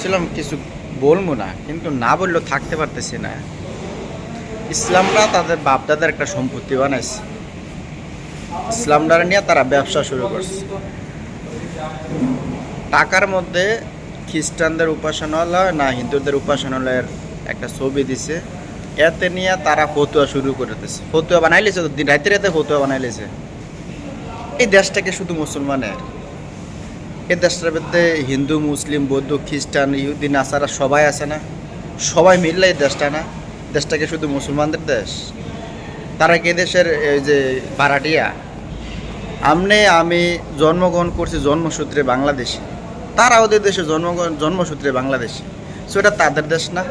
ছিলাম কিছু বলব না, কিন্তু না বললেও থাকতে পারতেছি না। ইসলামরা তাদের বাপদাদার একটা সম্পত্তি বানাইছে। ইসলামরা নিয়ে তারা ব্যবসা শুরু করছে। টাকার মধ্যে খ্রিস্টানদের উপাসনালয় না হিন্দুদের উপাসনালয়ের একটা ছবি দিছে। এতে নিয়ে তারা ফতুয়া শুরু করে দিছে ফতুয়া বানাইলেছে তো দিন রাতে রাতে ফতুয়া বানাইলেছে এই দেশটাকে শুধু মুসলমানের। এই দেশটার মধ্যে হিন্দু, মুসলিম, বৌদ্ধ, খ্রিস্টান, ইহুদি, নাসারা সবাই আছে না? সবাই মিললে এই দেশটা না? দেশটাকে শুধু মুসলমানদের দেশ? তারা কি দেশের এই যে ভাড়াটিয়া? আমনে আমি জন্মগ্রহণ করছি জন্মসূত্রে বাংলাদেশে। তারা ওদের দেশে জন্মগ্রহণ, জন্মসূত্রে বাংলাদেশে। সো এটা তাদের দেশ না?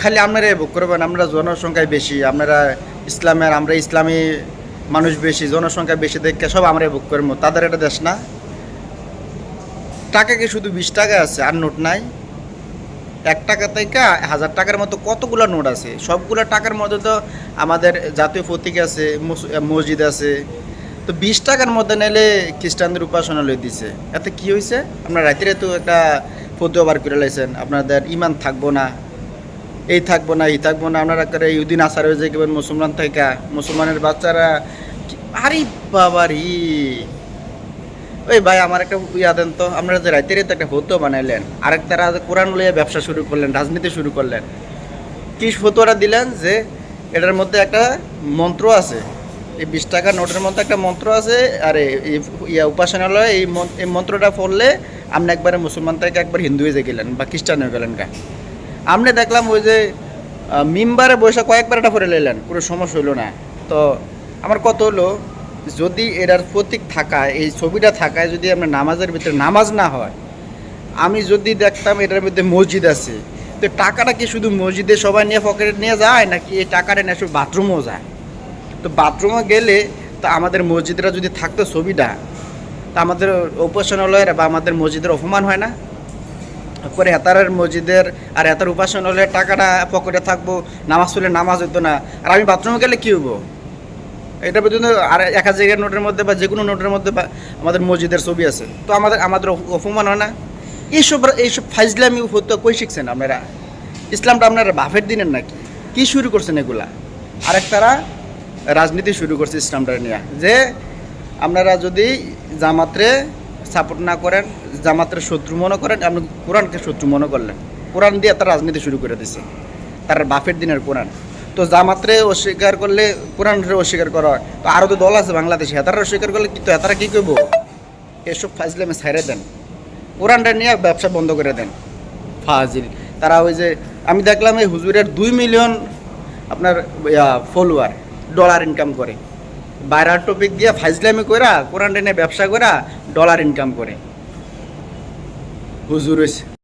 খালি আপনারা বুক করবেন আমরা জনসংখ্যায় বেশি আপনারা ইসলামের, আমরা ইসলামী মানুষ বেশি, জনসংখ্যা বেশি দেখে সব আমরা বুক করব। তাদের এটা দেশ না? টাকা কি শুধু বিশ টাকা আছে? আর নোট নাই। এক টাকা থেকে হাজার টাকার মতো কতগুলো নোট আছে? সবগুলো টাকার মধ্যে তো আমাদের জাতীয় প্রতীক আছে মসজিদ আছে। তো বিশ টাকার মধ্যে নিলে খ্রিস্টানদের উপাসনালয় দিছে। এতে কি হয়েছে আপনার রাত্রে তো একটা ফতুয়া বার করে লাইছেন, আপনাদের ইমান থাকব না, এই থাকব না, এই থাকব না। আপনারা করে ইউদিন আসার হয়ে যায় মুসলমান থেকে। মুসলমানের বাচ্চারা আরে বাবারি! ওই ভাই, আমার একটা ইয়া দেন তো, আপনারা যে রাইতে রাতে একটা ফটো বানাইলেন আরেক তারা কোরআন লইয়া ব্যবসা শুরু করলেন, রাজনীতি শুরু করলেন, কি ফটোটা দিলেন যে এটার মধ্যে একটা মন্ত্র আছে, এই বিশ টাকা নোটের মধ্যে একটা মন্ত্র আছে, আর ইয়া উপাসনালয় এই এই মন্ত্রটা পড়লে আপনি একবারে মুসলমান থেকে একবার হিন্দু হয়ে গেলেন বা খ্রিস্টান হয়ে গেলেন গা। আপনি দেখলাম ওই যে মিম্বারে বসে কয়েকবার এটা পরে নিলেন কোনো সমস্যা হলো না। তো আমার কত হলো যদি এটার প্রতীক থাকায়, এই ছবিটা থাকায় যদি আপনার নামাজের ভিতরে নামাজ না হয়, আমি যদি দেখতাম এটার মধ্যে মসজিদ আছে, তো টাকাটা কি শুধু মসজিদে সবাই নিয়ে পকেটে নিয়ে যায়, নাকি এই টাকাটা নিয়ে শুধু বাথরুমও যায়? তো বাথরুমে গেলে তো আমাদের মসজিদরা যদি থাকতো ছবিটা, তা আমাদের উপাসনালয়ের বা আমাদের মসজিদের অপমান হয় না? পরে হেতারের মসজিদের আর হেতার উপাসনালয়ের টাকাটা পকেটে থাকব, নামাজ পড়লে নামাজ হতো না, আর আমি বাথরুমে গেলে কী হব এটা পর্যন্ত আর এক হাজার নোটের মধ্যে বা যে কোনো নোটের মধ্যে বা আমাদের মসজিদের ছবি আছে। তো আমাদের আমাদের অপ- অপমান হয় না। এইসব এইসব ফাইজলামি হতো কই শিখছেন আপনারা? ইসলামটা আপনারা বাফের দিনের নাকি? কি শুরু করছেন এগুলা? আরেক তারা রাজনীতি শুরু করছে ইসলামটা নিয়ে। যে আপনারা যদি জামাত্রে সাপোর্ট না করেন, জামাতের শত্রু মনে করেন, আপনি কোরআনকে শত্রু মনে করলেন। কোরআন দিয়ে তার রাজনীতি শুরু করে দিছে। তার বাফের দিনের কোরআন। তো জামাত্রে অস্বীকার করলে কোরআনরে অস্বীকার করা হয়। তো আরও তো দল আছে বাংলাদেশে হেতারা অস্বীকার করলে কিন্তু হেতারা কী করব এসব ফাজলামে ছাইড়ে দেন। কোরআনটা নিয়ে ব্যবসা বন্ধ করে দেন। ফাজিল। তারা ওই যে আমি দেখলাম এই হুজুরের দুই মিলিয়ন আপনার ফলোয়ার ডলার ইনকাম করে। বাইরার টপিক দিয়ে ফাইজলামি কইরা কোরআন নিয়ে ব্যবসা করা ডলার ইনকাম করে। হুজুর হইছে।